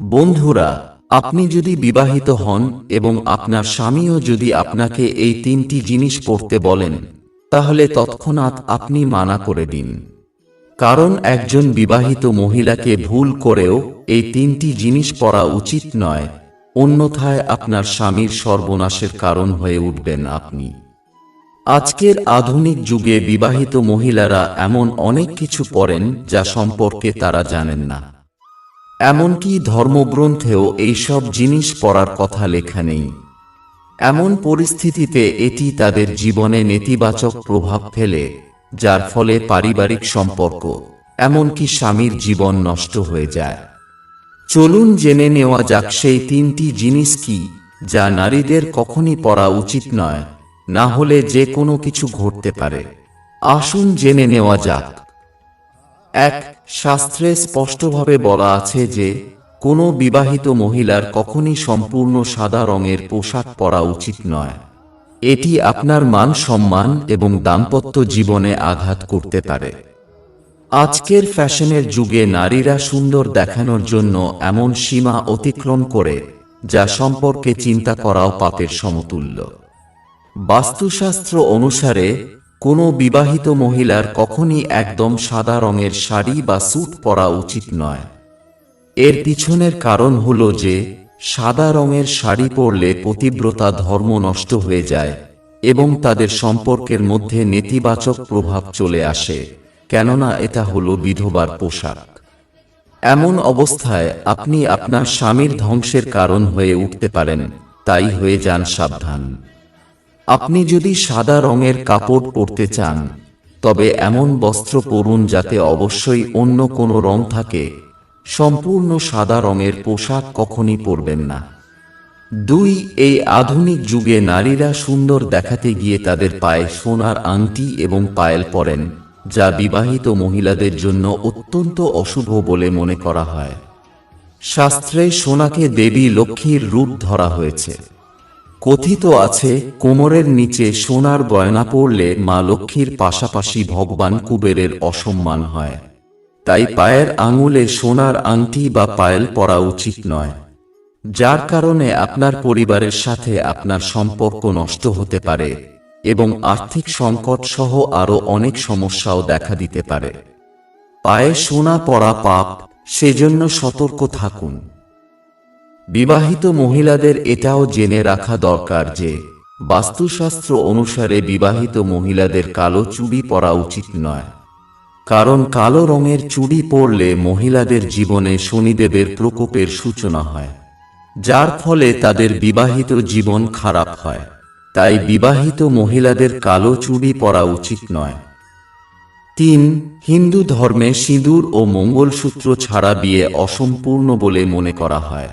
বন্ধুরা, আপনি যদি বিবাহিত হন এবং আপনার স্বামীও যদি আপনাকে এই তিনটি জিনিস পড়তে বলেন, তাহলে তৎক্ষণাৎ আপনি মানা করে দিন। কারণ একজন বিবাহিত মহিলাকে ভুল করেও এই তিনটি জিনিস পড়া উচিত নয়, অন্যথায় আপনার স্বামীর সর্বনাশের কারণ হয়ে উঠবেন আপনি। আজকের আধুনিক যুগে বিবাহিত মহিলারা এমন অনেক কিছু পড়েন যা সম্পর্কে তারা জানেন না। এমনকি ধর্মগ্রন্থেও এইসব জিনিস পড়ার কথা লেখা নেই। এমন পরিস্থিতিতে এটি তাদের জীবনে নেতিবাচক প্রভাব ফেলে, যার ফলে পারিবারিক সম্পর্ক, এমনকি স্বামীর জীবন নষ্ট হয়ে যায়। চলুন জেনে নেওয়া যাক সেই তিনটি জিনিস কি, যা নারীদের কখনই পড়া উচিত নয়, না হলে যে কোনো কিছু ঘটতে পারে। আসুন জেনে নেওয়া যাক। এক শাস্ত্রে স্পষ্টভাবে বলা আছে যে, কোনো বিবাহিত মহিলার কখনই সম্পূর্ণ সাদা রঙের পোশাক পরা উচিত নয়। এটি আপনার মান সম্মান এবং দাম্পত্য জীবনে আঘাত করতে পারে। আজকের ফ্যাশনের যুগে নারীরা সুন্দর দেখানোর জন্য এমন সীমা অতিক্রম করে, যা সম্পর্কে চিন্তা করাও পাপের সমতুল্য। বাস্তুশাস্ত্র অনুসারে কোনো বিবাহিত মহিলার কখনই একদম সাদা রঙের শাড়ি বা স্যুট পরা উচিত নয়। এর পিছনের কারণ হল যে, সাদা রঙের শাড়ি পরলে পতিব্রতা ধর্ম নষ্ট হয়ে যায় এবং তাদের সম্পর্কের মধ্যে নেতিবাচক প্রভাব চলে আসে, কেননা এটা হলো বিধবার পোশাক। এমন অবস্থায় আপনি আপনার স্বামীর ধ্বংসের কারণ হয়ে উঠতে পারেন, তাই হয়ে যান সাবধান। আপনি যদি সাদা রঙের কাপড় পরতে চান, তবে এমন বস্ত্র পরুন যাতে অবশ্যই অন্য কোনো রং থাকে। সম্পূর্ণ সাদা রঙের পোশাক কখনই পরবেন না। দুই, এই আধুনিক যুগে নারীরা সুন্দর দেখাতে গিয়ে তাদের পায়ে সোনার আংটি এবং পায়েল পরেন, যা বিবাহিত মহিলাদের জন্য অত্যন্ত অশুভ বলে মনে করা হয়। শাস্ত্রে সোনাকে দেবী লক্ষ্মীর রূপ ধরা হয়েছে। কথিত আছে, কোমরের নিচে সোনার গয়না পরলে মা লক্ষ্মীর পাশাপাশি ভগবান কুবেরের অসম্মান হয়। তাই পায়ের আঙুলে সোনার আংটি বা পায়েল পরা উচিত নয়। যার কারণে আপনার পরিবারের সাথে আপনার সম্পর্ক নষ্ট হতে পারে এবং আর্থিক সংকট সহ আরও অনেক সমস্যাও দেখা দিতে পারে। পায়ে সোনা পরা পাপ, সেজন্য সতর্ক থাকুন। বিবাহিত মহিলাদের এটাও জেনে রাখা দরকার যে, বাস্তুশাস্ত্র অনুসারে বিবাহিত মহিলাদের কালো চুড়ি পরা উচিত নয়। কারণ কালো রঙের চুড়ি পরলে মহিলাদের জীবনে শনিদেবের প্রকোপের সূচনা হয়, যার ফলে তাদের বিবাহিত জীবন খারাপ হয়। তাই বিবাহিত মহিলাদের কালো চুড়ি পরা উচিত নয়। তিন, হিন্দু ধর্মে সিঁদুর ও মঙ্গলসূত্র ছাড়া বিয়ে অসম্পূর্ণ বলে মনে করা হয়।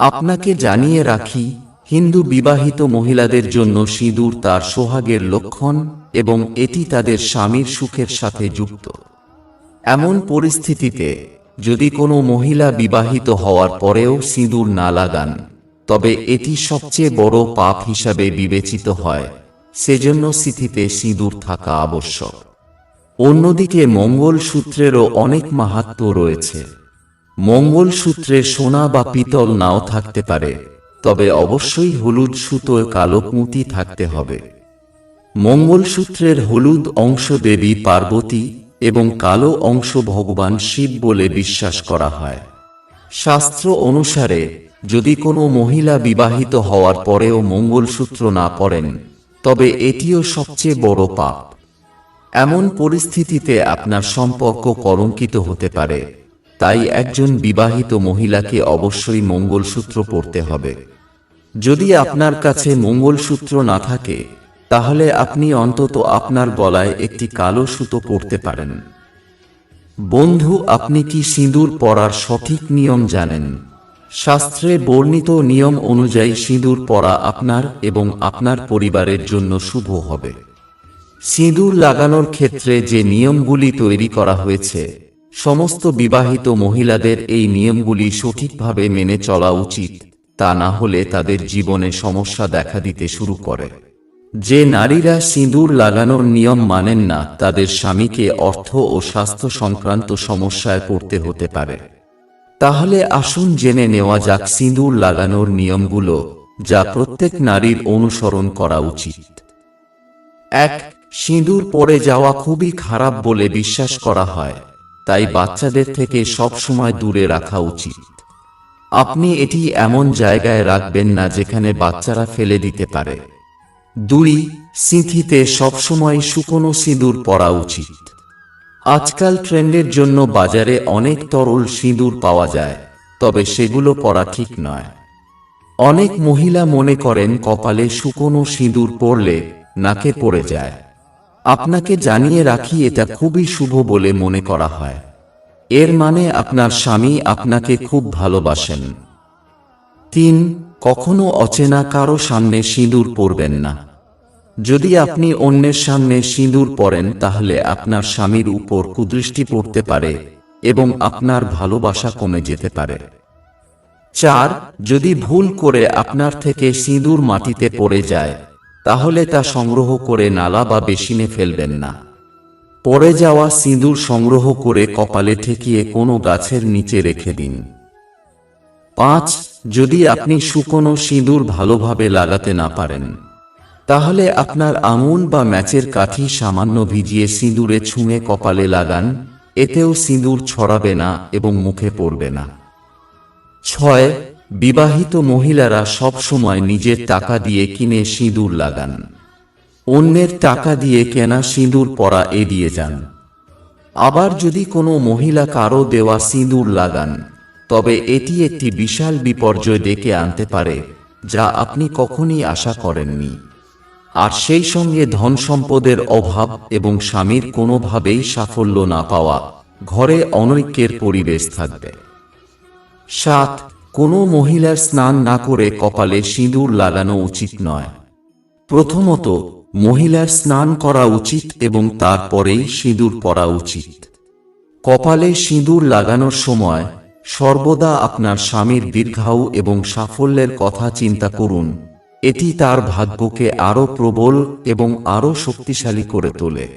আপনাকে জানিয়ে রাখি, হিন্দু বিবাহিত মহিলাদের জন্য সিঁদুর তার সোহাগের লক্ষণ এবং এটি তাদের স্বামীর সুখের সাথে যুক্ত। এমন পরিস্থিতিতে, যদি কোনো মহিলা বিবাহিত হওয়ার পরেও সিঁদুর না লাগান, তবে এটি সবচেয়ে বড় পাপ হিসাবে বিবেচিত হয়, সেজন্য স্থিতিতে সিঁদুর থাকা আবশ্যক। অন্যদিকে মঙ্গল সূত্রেরও অনেক মাহাত্ম্য রয়েছে। মঙ্গলসূত্রে সোনা বা পিতল নাও থাকতে পারে, তবে অবশ্যই হলুদ সুতোয় কালো পুঁতি থাকতে হবে। মঙ্গলসূত্রের হলুদ অংশ দেবী পার্বতী এবং কালো অংশ ভগবান শিব বলে বিশ্বাস করা হয়। শাস্ত্র অনুসারে, যদি কোনো মহিলা বিবাহিত হওয়ার পরেও মঙ্গলসূত্র না পড়েন, তবে এটিও সবচেয়ে বড় পাপ। এমন পরিস্থিতিতে আপনার সম্পর্ক কলঙ্কিত হতে পারে। তাই একজন বিবাহিত মহিলাকে অবশ্যই মঙ্গলসূত্র পরতে হবে। যদি আপনার কাছে মঙ্গলসূত্র না থাকে, তাহলে আপনি অন্তত আপনার গলায় একটি কালো সুতো পরতে পারেন। বন্ধু, আপনি কি সিঁদুর পরার সঠিক নিয়ম জানেন? শাস্ত্রে বর্ণিত নিয়ম অনুযায়ী সিঁদুর পরা আপনার এবং আপনার পরিবারের জন্য শুভ হবে। সিঁদুর লাগানোর ক্ষেত্রে যে নিয়মগুলি তৈরি করা হয়েছে সমস্ত বিবাহিত মহিলাদের এই নিয়মগুলি সঠিকভাবে মেনে চলা উচিত, তা না হলে তাদের জীবনে সমস্যা দেখা দিতে শুরু করে। যে নারীরা সিঁদুর লাগানোর নিয়ম মানেন না, তাদের স্বামীকে অর্থ ও স্বাস্থ্য সংক্রান্ত সমস্যায় পড়তে হতে পারে। তাহলে আসুন জেনে নেওয়া যাক সিঁদুর লাগানোর নিয়মগুলো, যা প্রত্যেক নারীর অনুসরণ করা উচিত। এক, সিঁদুর পড়ে যাওয়া খুবই খারাপ বলে বিশ্বাস করা হয়। তাই বাচ্চাদের থেকে সব সময় দূরে রাখা উচিত। আপনি এটি এমন জায়গায় রাখবেন না যেখানে বাচ্চারা ফেলে দিতে পারে। দুই, সিঁথিতে সবসময় শুকনো সিঁদুর পরা উচিত। আজকাল ট্রেন্ডের জন্য বাজারে অনেক তরল সিঁদুর পাওয়া যায়, তবে সেগুলো পরা ঠিক নয়। অনেক মহিলা মনে করেন কপালে শুকনো সিঁদুর পরলে নাকে পড়ে যায়। আপনাকে জানিয়ে রাখি, এটা খুবই শুভ বলে মনে করা হয়। এর মানে আপনার স্বামী আপনাকে খুব ভালোবাসেন। তিন, কখনো অচেনা কারও সামনে সিঁদুর পরবেন না। যদি আপনি অন্যের সামনে সিঁদুর পরেন, তাহলে আপনার স্বামীর উপর কুদৃষ্টি পড়তে পারে এবং আপনার ভালোবাসা কমে যেতে পারে। চার, যদি ভুল করে আপনার থেকে সিঁদুর মাটিতে পড়ে যায় তাহলে তা সংগ্রহ করে নালা বা বেসিনে ফেলবেন না। পড়ে যাওয়া সিঁদুর সংগ্রহ করে কপালে ঠেকিয়ে কোনো গাছের নিচে রেখে দিন। পাঁচ, যদি আপনি শুকনো সিঁদুর ভালোভাবে লাগাতে না পারেন, তাহলে আপনার আঙুল বা ম্যাচের কাঠি সামান্য ভিজিয়ে সিঁদুরে ছুঁয়ে কপালে লাগান, এতেও সিঁদুর ছড়াবে না এবং মুখে পড়বে না। ছয় বিবাহিত মহিলারা সব সময় নিজের টাকা দিয়ে কিনে সিঁদুর লাগান। অন্যের টাকা দিয়ে কেনা সিঁদুর পরা এড়িয়ে যান। আবার যদি কোনো মহিলা কারও দেওয়া সিঁদুর লাগান, তবে এটি একটি বিশাল বিপর্যয় ডেকে আনতে পারে, যা আপনি কখনই আশা করেননি। আর সেই সঙ্গে ধন সম্পদের অভাব এবং স্বামীর কোনোভাবেই সাফল্য না পাওয়া ঘরে অনৈক্যের পরিবেশ থাকবে। সাত কোনো মহিলার স্নান না করে কপালে সিঁদুর লাগানো উচিত নয়। প্রথমত, মহিলার স্নান করা উচিত এবং তারপরেই সিঁদুর পরা উচিত। কপালে সিঁদুর লাগানোর সময় সর্বদা আপনার স্বামীর দীর্ঘায়ু এবং সাফল্যের কথা চিন্তা করুন। এটি তার ভাগ্যকে আরও প্রবল এবং আরও শক্তিশালী করে তোলে।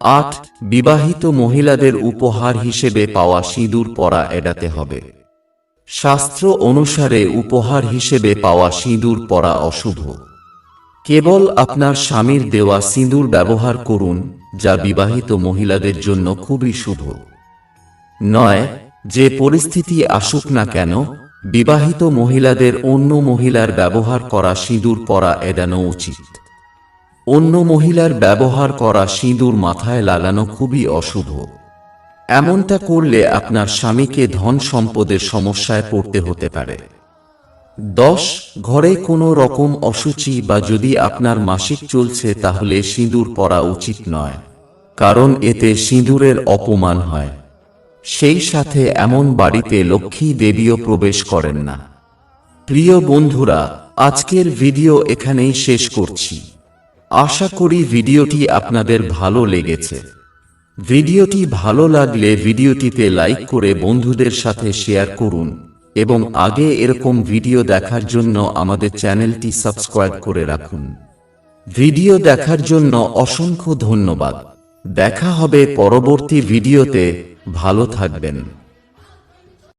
আট, বিবাহিত মহিলাদের উপহার হিসেবে পাওয়া সিঁদুর পরা এড়াতে হবে। শাস্ত্র অনুসারে উপহার হিসেবে পাওয়া সিঁদুর পরা অশুভ। কেবল আপনার স্বামীর দেওয়া সিঁদুর ব্যবহার করুন, যা বিবাহিত মহিলাদের জন্য খুবই শুভ। নয়, যে পরিস্থিতি আসুক না কেন, বিবাহিত মহিলাদের অন্য মহিলার ব্যবহার করা সিঁদুর পরা এড়ানো উচিত। অন্য মহিলার ব্যবহার করা সিঁদুর মাথায় লাগানো খুবই অশুভ। এমনটা করলে আপনার স্বামীকে ধন সম্পদের সমস্যায় পড়তে হতে পারে। দশ, ঘরে কোনো রকম অসুচি বা যদি আপনার মাসিক চলছে তাহলে সিঁদুর পরা উচিত নয়, কারণ এতে সিঁদুরের অপমান হয়। সেই সাথে এমন বাড়িতে লক্ষ্মী দেবীও প্রবেশ করেন না। প্রিয় বন্ধুরা, আজকের ভিডিও এখানেই শেষ করছি। আশা করি ভিডিওটি আপনাদের ভালো লেগেছে। ভিডিওটি ভালো লাগলে ভিডিওটিতে লাইক করে বন্ধুদের সাথে শেয়ার করুন এবং আগে এরকম ভিডিও দেখার জন্য আমাদের চ্যানেলটি সাবস্ক্রাইব করে রাখুন। ভিডিও দেখার জন্য অসংখ্য ধন্যবাদ। দেখা হবে পরবর্তী ভিডিওতে। ভালো থাকবেন।